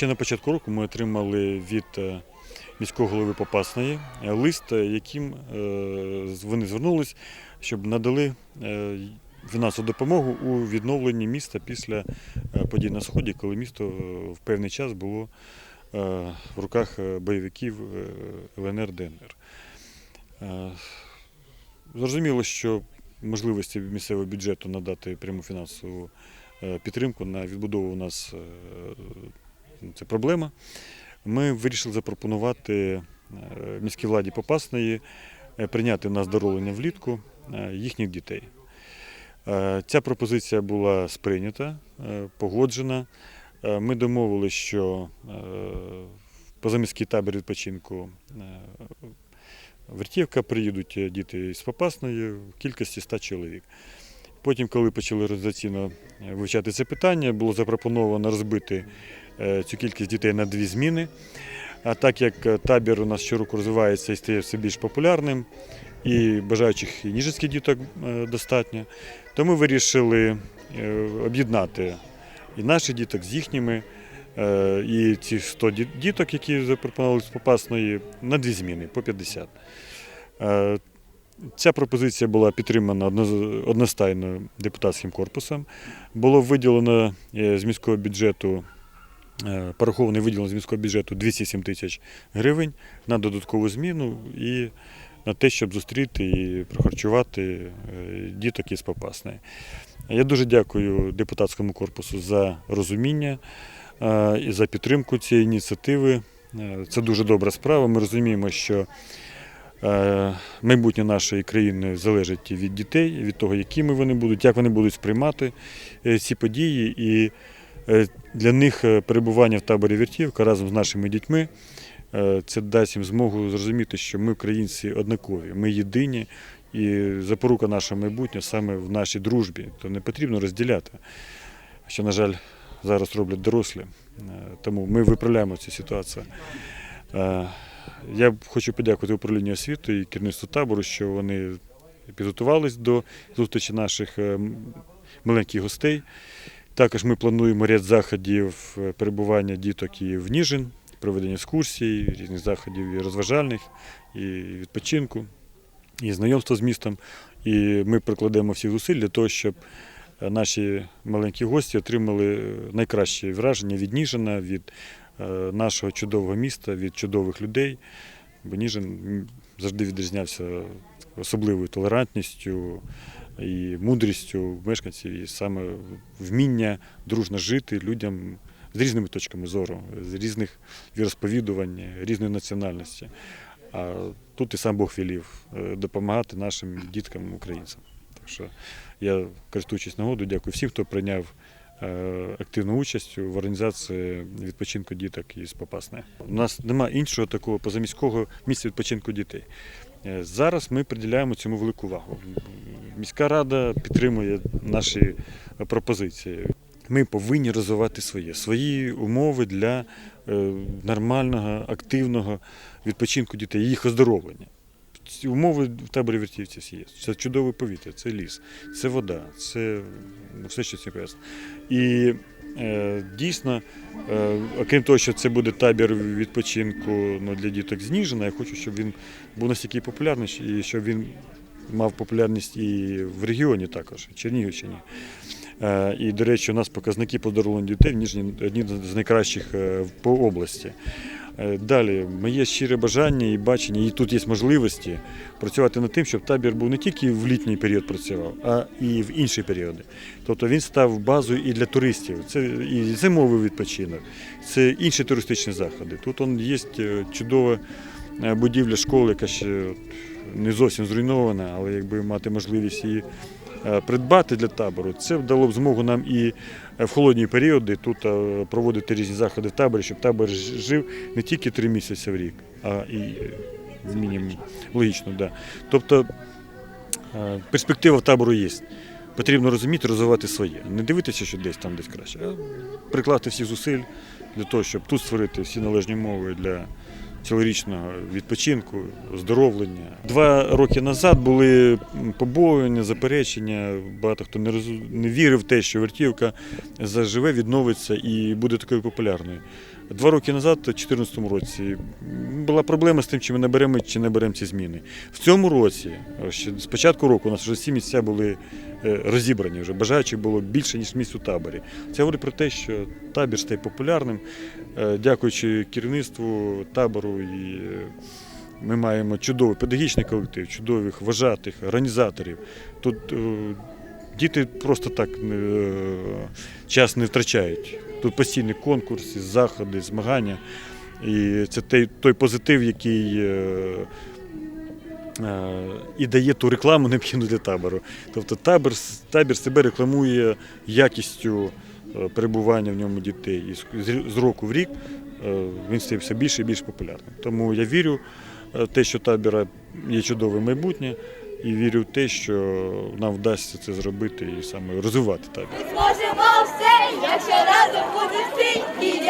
Ще на початку року ми отримали від е, міського голови Попасної е, лист, е, яким вони звернулись, щоб надали фінансову допомогу у відновленні міста після подій на сході, коли місто в певний час було в руках бойовиків ЛНР ДНР. Зрозуміло, що можливості місцевого бюджету надати пряму фінансову е, підтримку на відбудову у нас е, це проблема. Ми вирішили запропонувати е, міській владі Попасної прийняти на оздоровлення влітку їхніх дітей. Ця пропозиція була сприйнята, погоджена. Ми домовилися, що позаміський табір відпочинку Вертівка приїдуть е, діти з Попасної в кількості 100 чоловік. Потім, коли почали організаційно е, вивчати це питання, було запропоновано розбити е, цю кількість дітей на дві зміни. А так як табір у нас щороку розвивається і стає все більш популярним, і бажаючих і ніжинських діток достатньо, то ми вирішили об'єднати і наших діток з їхніми. Е, І ці 100 діток, які запропонували з Попасної, на дві зміни по 50. Е, Ця пропозиція була підтримана одностайно депутатським корпусом. Було виділено е, з міського бюджету, пораховано і виділено з міського бюджету 207 тисяч гривень на додаткову зміну і на те, щоб зустріти і прохарчувати діток із Попасної. Я дуже дякую депутатському корпусу за розуміння і за підтримку цієї ініціативи. Е, Це дуже добра справа. Ми розуміємо, що Е, Майбутнє нашої країни залежить від дітей, від того, якими вони будуть, як вони будуть сприймати е, ці події. І е, для них е, перебування в таборі Вертівка разом з нашими дітьми е, це дасть їм змогу зрозуміти, що ми, українці, однакові, ми єдині, і запорука нашого майбутнього саме в нашій дружбі. То не потрібно розділяти. Що, на жаль, зараз роблять дорослі. Е, Тому ми виправляємо цю ситуацію. Е, я хочу подякувати управлінню освіти і керівництву табору, що вони підготувались до зустрічі наших е, маленьких гостей. Також ми плануємо ряд заходів перебування діток і в Ніжин, проведення екскурсій, різних заходів і розважальних, і відпочинку, і знайомства з містом. І ми прикладемо всі зусиль для того, щоб наші маленькі гості отримали е, найкращі враження від Ніжина, від е, нашого чудового міста, від чудових людей. Бо Ніжин завжди відрізнявся особливою толерантністю і мудрістю мешканців, і саме вміння дружно жити людям з різними точками зору, з різних віросповідувань, різної національності. А тут і сам Бог велів е, допомагати нашим діткам українцям. Так що я, користуючись нагодою, дякую всім, хто прийняв е, активну участь в організації відпочинку діток із Попасне. У нас немає іншого такого позаміського місця відпочинку дітей. Е, Зараз ми приділяємо цьому велику увагу. Міська рада підтримує наші пропозиції. Ми повинні розвивати своє, свої умови для е, нормального, активного відпочинку дітей, їх оздоровлення. Умови в таборі вертівці всі є. Це чудове повітря, це ліс, це вода, це все, що це пов'язано. І е, дійсно, е, окрім того, що це буде табір відпочинку ну, для діток з Ніжина, я хочу, щоб він був настільки популярний, і щоб він мав популярність і в регіоні також, Чернігівщині. Е, І, до речі, у нас показники по здоровленню дітей в Ніжні одні з найкращих е, по області. Е, Далі, моє щире бажання і бачення, і тут є можливості працювати над тим, щоб табір був не тільки в літній період працював, а і в інші періоди. Тобто він став базою і для туристів. Це і зимовий відпочинок, це інші туристичні заходи. Тут он є е, чудова е, будівля школи, яка ще не зовсім зруйнована, але якби мати можливість її придбати для табору, це дало б змогу нам і е, в холодні періоди тут е, проводити різні заходи в таборі, щоб табор жив не тільки три місяці в рік, а і е, мінімум логічно, да. Тобто е, перспектива в табору є. Потрібно розуміти, розвивати своє. Не дивитися, що десь там десь краще, а прикласти всі зусиль для того, щоб тут створити всі належні умови для цілорічного відпочинку, оздоровлення. Два роки назад були побоювання, заперечення. Багато хто не, роз... не вірив в те, що вертівка заживе, відновиться і буде такою популярною. Два роки назад, у 2014 році, була проблема з тим, чи ми наберемо чи не беремо ці зміни. В цьому році, з початку року, у нас вже всі місця були е, розібрані, вже бажаючих було більше, ніж місць у таборі. Це говорить про те, що табір стає популярним. Е, Дякуючи керівництву табору і е, ми маємо чудовий педагогічний колектив, чудових вважатих, організаторів. Тут діти просто так час не втрачають. Тут постійні конкурси, заходи, змагання. І це той, той позитив, який е, е, і дає ту рекламу необхідну для табору. Тобто табір, табір себе рекламує якістю е, перебування в ньому дітей. І з- року в рік він стає все більше і більш популярним. Тому я вірю в те, що табіра є чудове майбутнє, і вірю в те, що нам вдасться це зробити і саме розвивати табір. Зможемо все, якщо разом буде сильні.